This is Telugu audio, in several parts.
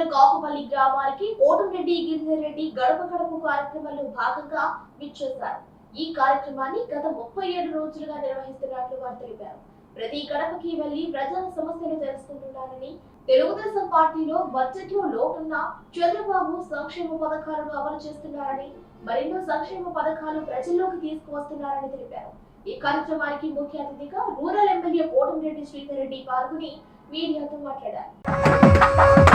మండల్ కాపుపల్లి గ్రామానికి కోటంరెడ్డి గిరిజరెడ్డి గడప గడప కార్యక్రమంలో భాగంగా విచ్చేశారు ఈ కార్యక్రమాన్ని గత ముప్పై ఏడు రోజులుగా నిర్వహిస్తున్నట్లు వారు తెలిపారు. ప్రతి గడపకి వెళ్ళి ప్రజల సమస్యలు తెలుసుకుంటున్నారని తెలుగుదేశం పార్టీలో బడ్జెట్లో లోటున్న చంద్రబాబు సంక్షేమ పథకాలను అమలు చేస్తున్నారని మరెన్నో సంక్షేమ పథకాలు ప్రజల్లోకి తీసుకువస్తున్నారని తెలిపారు. ఈ కార్యక్రమానికి ముఖ్య అతిథిగా రూరల్ ఎమ్మెల్యే కోటంరెడ్డి శ్రీధర్ రెడ్డి పాల్గొని మీడియాతో మాట్లాడారు.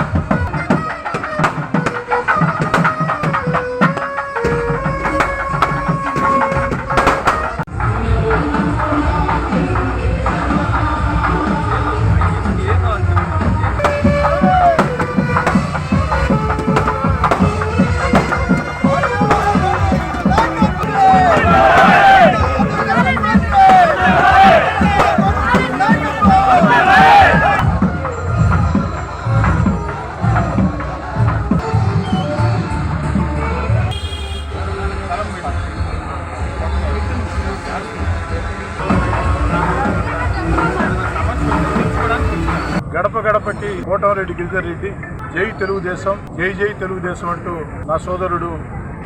కోటమరెడ్డి గిరిధర్ రెడ్డి. జై తెలుగుదేశం జై జై తెలుగుదేశం అంటూ నా సోదరుడు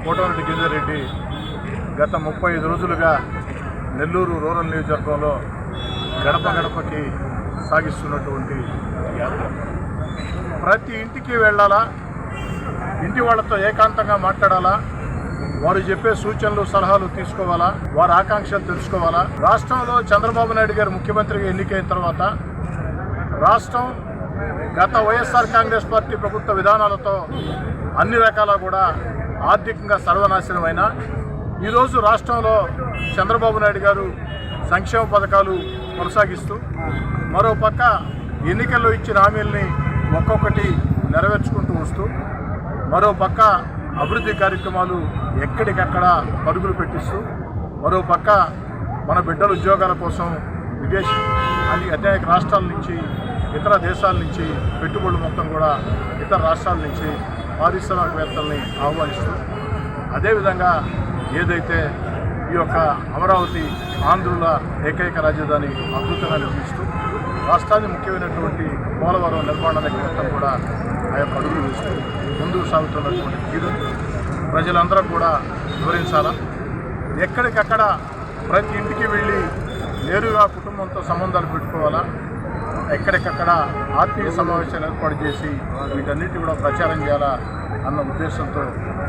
కోటమరెడ్డి గిరిధర్ రెడ్డి గత ముప్పై ఐదు రోజులుగా నెల్లూరు రూరల్ నియోజకవర్గంలో గడప గడపకి సాగిస్తున్నటువంటి యాత్ర. ప్రతి ఇంటికి వెళ్ళాలా? ఇంటి వాళ్ళతో ఏకాంతంగా మాట్లాడాలా? వారు చెప్పే సూచనలు సలహాలు తీసుకోవాలా? వారి ఆకాంక్షలు తెలుసుకోవాలా? రాష్ట్రంలో చంద్రబాబు నాయుడు గారు ముఖ్యమంత్రిగా ఎన్నికైన తర్వాత రాష్ట్రం గత వైఎస్ఆర్ కాంగ్రెస్ పార్టీ ప్రభుత్వ విధానాలతో అన్ని రకాల కూడా ఆర్థికంగా సర్వనాశనమైన ఈరోజు రాష్ట్రంలో చంద్రబాబు నాయుడు గారు సంక్షేమ పథకాలు కొనసాగిస్తూ మరో పక్క ఎన్నికల్లో ఇచ్చిన హామీల్ని ఒక్కొక్కటి నెరవేర్చుకుంటూ వస్తూ మరో పక్క అభివృద్ధి కార్యక్రమాలు ఎక్కడికక్కడ పరుగులు పెట్టిస్తూ మరో పక్క మన బిడ్డల ఉద్యోగాల కోసం విదేశీ అది అనేక రాష్ట్రాల నుంచి ఇతర దేశాల నుంచి పెట్టుబడులు మొత్తం కూడా ఇతర రాష్ట్రాల నుంచి పారిశ్రామికవేత్తల్ని ఆహ్వానిస్తూ అదేవిధంగా ఏదైతే ఈ యొక్క అమరావతి ఆంధ్రుల ఏకైక రాజధాని అద్భుతంగా నిర్మిస్తూ రాష్ట్రానికి ముఖ్యమైనటువంటి పోలవరం నిర్మాణానికి మొత్తం కూడా ఆ యొక్క అడుగులు వేస్తూ ముందుకు సాగుతున్నటువంటి తీరు. ప్రజలందరూ కూడా వివరించాలా? ఎక్కడికక్కడ ప్రతి ఇంటికి వెళ్ళి నేరుగా కుటుంబంతో సంబంధాలు పెట్టుకోవాలా? ఎక్కడికక్కడ ఆత్మీయ సమావేశాలు ఏర్పాటు చేసి వీటన్నిటి కూడా ప్రచారం చేయాలా అన్న ఉద్దేశంతో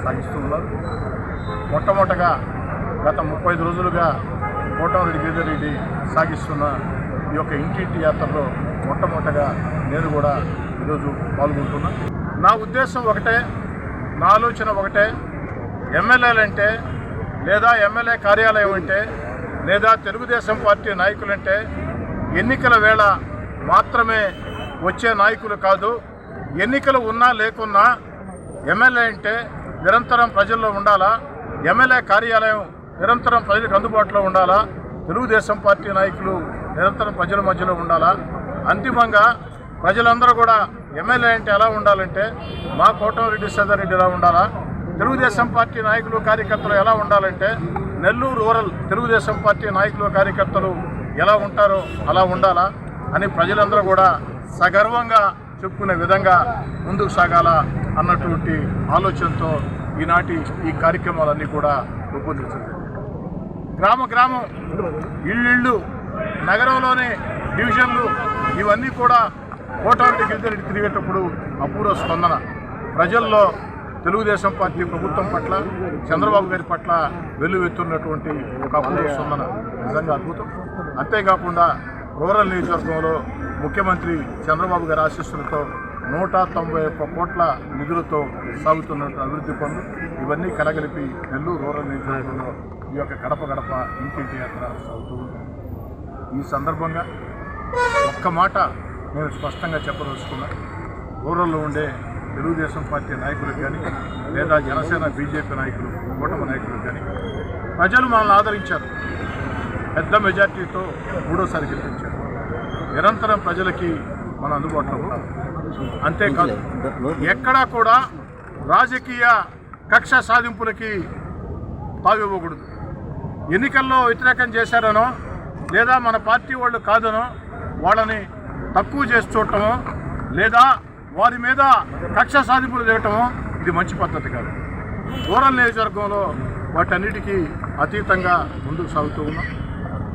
సాగిస్తూ ఉన్నారు. మొట్టమొదటగా గత ముప్పై ఐదు రోజులుగా కోటమరెడ్డి గిరిజరెడ్డి సాగిస్తున్న ఈ యొక్క ఇంటింటి యాత్రలో మొట్టమొదటగా నేను కూడా ఈరోజు పాల్గొంటున్నా. నా ఉద్దేశం ఒకటే నా ఆలోచన ఒకటే ఎమ్మెల్యేలంటే లేదా ఎమ్మెల్యే కార్యాలయం అంటే లేదా తెలుగుదేశం పార్టీ నాయకులంటే ఎన్నికల వేళ మాత్రమే వచ్చే నాయకులు కాదు. ఎన్నికలు ఉన్నా లేకున్నా ఎమ్మెల్యే అంటే నిరంతరం ప్రజల్లో ఉండాలా? ఎమ్మెల్యే కార్యాలయం నిరంతరం ప్రజలకు అందుబాటులో ఉండాలా? తెలుగుదేశం పార్టీ నాయకులు నిరంతరం ప్రజల మధ్యలో ఉండాలా? అంతిమంగా ప్రజలందరూ కూడా ఎమ్మెల్యే అంటే ఎలా ఉండాలంటే మా కోటమిరెడ్డి సదారెడ్డి ఎలా ఉండాలా? తెలుగుదేశం పార్టీ నాయకులు కార్యకర్తలు ఎలా ఉండాలంటే నెల్లూరు రూరల్ తెలుగుదేశం పార్టీ నాయకులు కార్యకర్తలు ఎలా ఉంటారో అలా ఉండాలా? అని ప్రజలందరూ కూడా సగర్వంగా చెప్పుకునే విధంగా ముందుకు సాగాల అన్నటువంటి ఆలోచనతో ఈనాటి ఈ కార్యక్రమాలన్నీ కూడా రూపొందించింది. గ్రామ గ్రామం ఇళ్ళిళ్ళు నగరంలోని డివిజన్లు ఇవన్నీ కూడా కోటారెడ్డి గిరిజరెడ్డి తిరిగేటప్పుడు అపూర్వ స్పందన. ప్రజల్లో తెలుగుదేశం పార్టీ ప్రభుత్వం పట్ల చంద్రబాబు గారి పట్ల వెల్లువెత్తున్నటువంటి ఒక అపూర్వ స్పందన. నిజంగా అద్భుతం. అంతేకాకుండా రూరల్ నియోజకవర్గంలో ముఖ్యమంత్రి చంద్రబాబు గారి ఆశీస్సులతో నూట తొంభై ఒక్క కోట్ల నిధులతో సాగుతున్న అభివృద్ధి పనులు ఇవన్నీ కలగలిపి నెల్లూరు రూరల్ నియోజకవర్గంలో ఈ యొక్క గడప గడప ఇంటింటి యాత్ర సాగుతూ ఈ సందర్భంగా ఒక్క మాట నేను స్పష్టంగా చెప్పదలుచుకున్నా. రూరల్లో ఉండే తెలుగుదేశం పార్టీ నాయకులకు కానీ లేదా జనసేన బీజేపీ నాయకులు కూటమి నాయకులకు కానీ ప్రజలు మనల్ని ఆదరించారు. పెద్ద మెజార్టీతో మూడోసారి గెలిపించారు. నిరంతరం ప్రజలకి మన అందుబాటులో అంతేకాదు ఎక్కడా కూడా రాజకీయ కక్ష సాధింపులకి తావివ్వకూడదు ఎన్నికల్లో వ్యతిరేకం చేశారనో లేదా మన పార్టీ వాళ్ళు కాదనో వాళ్ళని తక్కువ చేసి చూడటమో లేదా వారి మీద కక్ష సాధింపులు చేయటం ఇది మంచి పద్ధతి కాదు. రూరల్ నియోజకవర్గంలో వాటన్నిటికీ అతీతంగా ముందుకు సాగుతూ ఉన్నాం.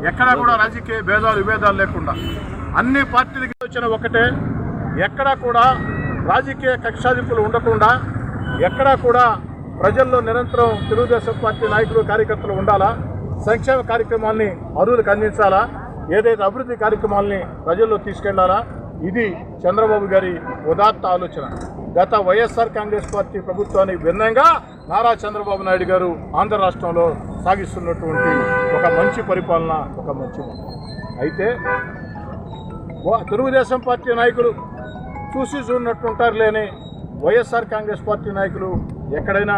ఎక్కడా కూడా రాజకీయ భేదాలు విభేదాలు లేకుండా అన్ని పార్టీలకి వచ్చిన ఒకటే ఎక్కడా కూడా రాజకీయ కక్షాదింపులు ఉండకుండా ఎక్కడా కూడా ప్రజల్లో నిరంతరం తెలుగుదేశం పార్టీ నాయకులు కార్యకర్తలు ఉండాలా? సంక్షేమ కార్యక్రమాల్ని అరువులకు అందించాలా? ఏదైతే అభివృద్ధి కార్యక్రమాల్ని ప్రజల్లో తీసుకెళ్ళాలా? ఇది చంద్రబాబు గారి ఉదాత్త ఆలోచన. గత వైఎస్ఆర్ కాంగ్రెస్ పార్టీ ప్రభుత్వానికి భిన్నంగా నారా చంద్రబాబు నాయుడు గారు ఆంధ్ర రాష్ట్రంలో సాగిస్తున్నటువంటి ఒక మంచి పరిపాలన ఒక మంచి అయితే తెలుగుదేశం పార్టీ నాయకులు చూసి చూడనట్టుంటారు లేని వైఎస్ఆర్ కాంగ్రెస్ పార్టీ నాయకులు ఎక్కడైనా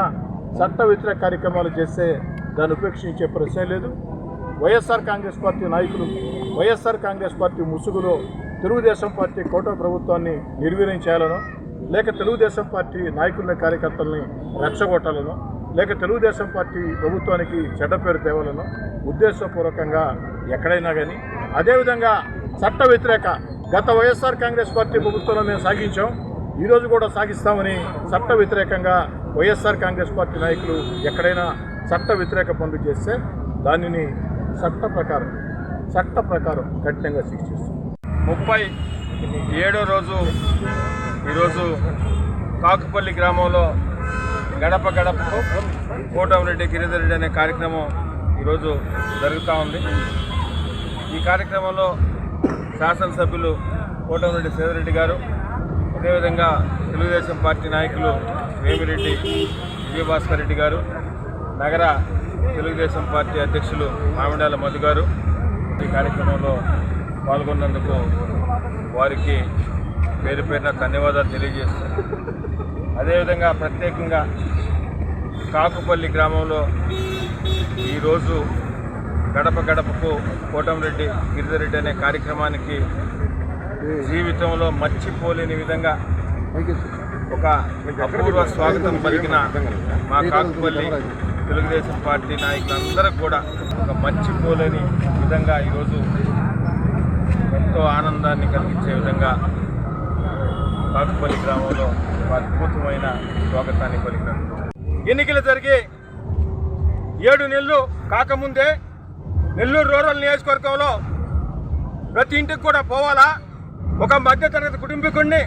చట్ట వ్యతిరేక కార్యక్రమాలు చేస్తే దాన్ని ఉపేక్షించే ప్రశ్నే లేదు. వైఎస్ఆర్ కాంగ్రెస్ పార్టీ నాయకులు వైఎస్ఆర్ కాంగ్రెస్ పార్టీ ముసుగులో తెలుగుదేశం పార్టీ కోట ప్రభుత్వాన్ని నిర్వీర్యం చేయాలనో లేక తెలుగుదేశం పార్టీ నాయకుల కార్యకర్తల్ని రెచ్చగొట్టాలనో లేక తెలుగుదేశం పార్టీ ప్రభుత్వానికి చెడ్డ పేరు తేవాలనో ఉద్దేశపూర్వకంగా ఎక్కడైనా కానీ అదేవిధంగా చట్ట వ్యతిరేక గత వైఎస్ఆర్ కాంగ్రెస్ పార్టీ ప్రభుత్వంలో మేము సాగించాం. ఈరోజు కూడా సాగిస్తామని చట్ట వ్యతిరేకంగా వైఎస్ఆర్ కాంగ్రెస్ పార్టీ నాయకులు ఎక్కడైనా చట్ట వ్యతిరేక పనులు చేస్తే దానిని చట్ట ప్రకారం చట్ట ప్రకారం కఠినంగా శిక్షిస్తాం ముప్పై ఏడో రోజు ఈరోజు కాకుపల్లి గ్రామంలో గడప గడపకు కోటమిరెడ్డి గిరిధర్ రెడ్డి అనే కార్యక్రమం ఈరోజు జరుగుతూ ఉంది. ఈ కార్యక్రమంలో శాసనసభ్యులు కోటమిరెడ్డి సేదరెడ్డి గారు అదేవిధంగా తెలుగుదేశం పార్టీ నాయకులు వేమిరెడ్డి విజయభాస్కర్ రెడ్డి గారు నగర తెలుగుదేశం పార్టీ అధ్యక్షులు మామిడాల మధు గారు ఈ కార్యక్రమంలో పాల్గొన్నందుకు వారికి పేరు పేరున ధన్యవాదాలు తెలియజేస్తున్నాను. అదేవిధంగా ప్రత్యేకంగా కాకుపల్లి గ్రామంలో ఈరోజు గడప గడపకు కోటంరెడ్డి గిరిజరెడ్డి అనే కార్యక్రమానికి జీవితంలో మర్చిపోలేని విధంగా ఒక అపూర్వ స్వాగతం పలికిన మా కాకుపల్లి తెలుగుదేశం పార్టీ నాయకులందరూ కూడా ఒక మర్చిపోలేని విధంగా ఈరోజు ఎంతో ఆనందాన్ని కలిగించే విధంగా కాకుపల్లి గ్రామంలో అద్భుతమైన స్వాగతాన్ని పలికినారు ఎన్నికలు జరిగి ఏడు నెలలు కాకముందే నెల్లూరు రూరల్ నియోజకవర్గంలో ప్రతి ఇంటికి కూడా పోవాలా? ఒక మధ్యతరగతి కుటుంబీకుడిని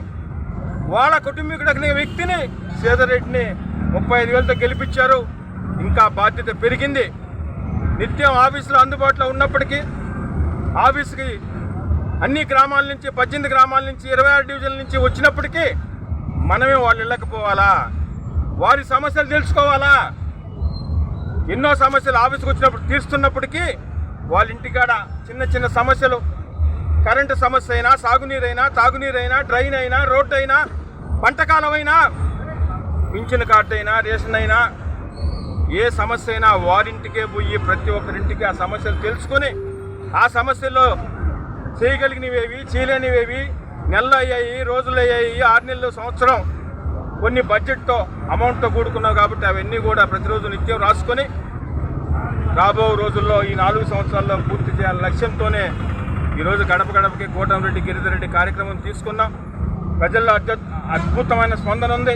వాళ్ళ కుటుంబీకుడు వ్యక్తిని సేదరెడ్డిని ముప్పై ఐదు వేలతో గెలిపించారు. ఇంకా బాధ్యత పెరిగింది. నిత్యం ఆఫీసులో అందుబాటులో ఉన్నప్పటికీ ఆఫీస్కి అన్ని గ్రామాల నుంచి పద్దెనిమిది గ్రామాల నుంచి ఇరవై ఆరు డివిజన్ల నుంచి వచ్చినప్పటికీ మనమే వాళ్ళు వెళ్ళకపోవాలా వారి సమస్యలు తెలుసుకోవాలా? ఎన్నో సమస్యలు ఆఫీస్కి వచ్చినప్పుడు తీరుస్తున్నప్పటికీ వాళ్ళ ఇంటికాడ చిన్న చిన్న సమస్యలు కరెంటు సమస్య అయినా సాగునీరైనా తాగునీరైనా డ్రైన్ అయినా రోడ్డు అయినా పంటకాలమైనా పింఛన్ కార్డు అయినా రేషన్ అయినా ఏ సమస్య అయినా వారింటికే పోయి ప్రతి ఒక్కరింటికి ఆ సమస్యలు తెలుసుకొని ఆ సమస్యల్లో చేయగలిగినవేవి చేయలేనివేవి నెలలు అయ్యాయి రోజులు అయ్యాయి ఆరు నెలలు సంవత్సరం కొన్ని బడ్జెట్తో అమౌంట్తో కూడుకున్నావు కాబట్టి అవన్నీ కూడా ప్రతిరోజు నిత్యం రాసుకొని రాబో రోజుల్లో ఈ నాలుగు సంవత్సరాల్లో పూర్తి చేయాలనే లక్ష్యంతోనే ఈరోజు గడప గడపకి కోటంరెడ్డి గిరిధరెడ్డి కార్యక్రమం తీసుకున్నాం. ప్రజల్లో అత్య అద్భుతమైన స్పందన ఉంది.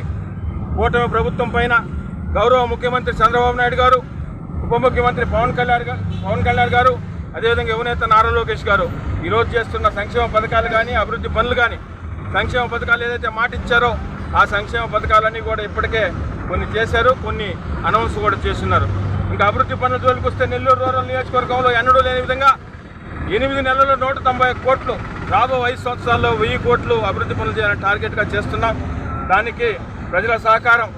కూటమి ప్రభుత్వం పైన గౌరవ ముఖ్యమంత్రి చంద్రబాబు నాయుడు గారు ఉప ముఖ్యమంత్రి పవన్ కళ్యాణ్ గారు పవన్ కళ్యాణ్ గారు అదేవిధంగా యువనేత నారా లోకేష్ గారు ఈరోజు చేస్తున్న సంక్షేమ పథకాలు కానీ అభివృద్ధి పనులు కానీ సంక్షేమ పథకాలు ఏదైతే మాట ఇచ్చారో ఆ సంక్షేమ పథకాలన్నీ కూడా ఇప్పటికే కొన్ని చేశారు కొన్ని అనౌన్స్ కూడా చేస్తున్నారు. ఇంకా అభివృద్ధి పనుల జోలికి వస్తే నెల్లూరు రూరల్ నియోజకవర్గంలో ఎన్నడూ లేని విధంగా ఎనిమిది నెలల్లో నూట తొంభై కోట్లు రాబో ఐదు సంవత్సరాల్లో వెయ్యి కోట్లు అభివృద్ధి పనులు చేయాలని టార్గెట్గా చేస్తున్నాం. దానికి ప్రజల సహకారం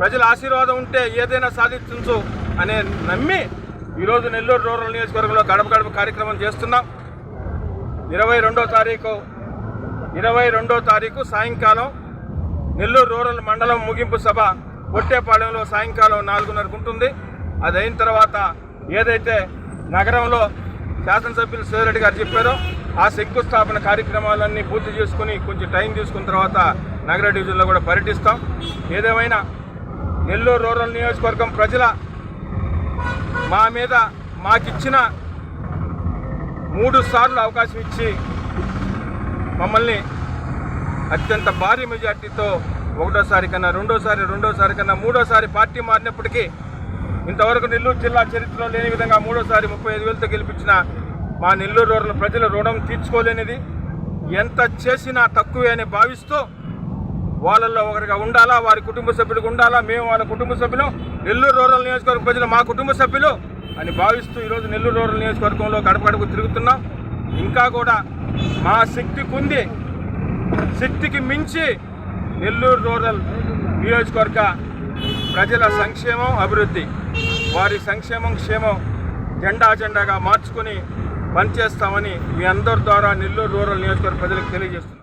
ప్రజల ఆశీర్వాదం ఉంటే ఏదైనా సాధించు అనే నమ్మి ఈరోజు నెల్లూరు రూరల్ నియోజకవర్గంలో గడప గడప కార్యక్రమం చేస్తున్నాం. ఇరవై రెండో తారీఖు ఇరవై రెండో తారీఖు సాయంకాలం నెల్లూరు రూరల్ మండలం ముగింపు సభ ఒట్టేపాలెంలో సాయంకాలం నాలుగున్నరకు ఉంటుంది. అది అయిన తర్వాత ఏదైతే నగరంలో శాసనసభ్యులు సేదరెడ్డి గారు చెప్పారో ఆ శంకుస్థాపన కార్యక్రమాలన్నీ పూర్తి చేసుకుని కొంచెం టైం తీసుకున్న తర్వాత నగర డివిజన్లో కూడా పర్యటిస్తాం. ఏదేమైనా నెల్లూరు రూరల్ నియోజకవర్గం ప్రజల మా మీద మాకిచ్చిన మూడు సార్లు అవకాశం ఇచ్చి మమ్మల్ని అత్యంత భారీ మెజార్టీతో ఒకటోసారి కన్నా రెండోసారి రెండోసారి కన్నా మూడోసారి పార్టీ మారినప్పటికీ ఇంతవరకు నెల్లూరు జిల్లా చరిత్రలో లేని విధంగా మూడోసారి ముప్పై ఐదు వేలతో గెలిపించిన మా నెల్లూరు ప్రజల రుణం తీర్చుకోలేనిది. ఎంత చేసినా తక్కువే అని భావిస్తూ వాళ్ళల్లో ఒకరిగా ఉండాలా వారి కుటుంబ సభ్యులకు ఉండాలా మేము వాళ్ళ కుటుంబ సభ్యులు. నెల్లూరు రూరల్ నియోజకవర్గ ప్రజలు మా కుటుంబ సభ్యులు అని భావిస్తూ ఈరోజు నెల్లూరు రూరల్ నియోజకవర్గంలో గడప గడపకు తిరుగుతున్నాం. ఇంకా కూడా మా శక్తి కుంది. శక్తికి మించి నెల్లూరు రూరల్ నియోజకవర్గ ప్రజల సంక్షేమం అభివృద్ధి వారి సంక్షేమం క్షేమం జెండా జెండాగా మార్చుకొని పనిచేస్తామని మీ అందరి ద్వారా నెల్లూరు రూరల్ నియోజకవర్గ ప్రజలకు తెలియజేస్తున్నాం.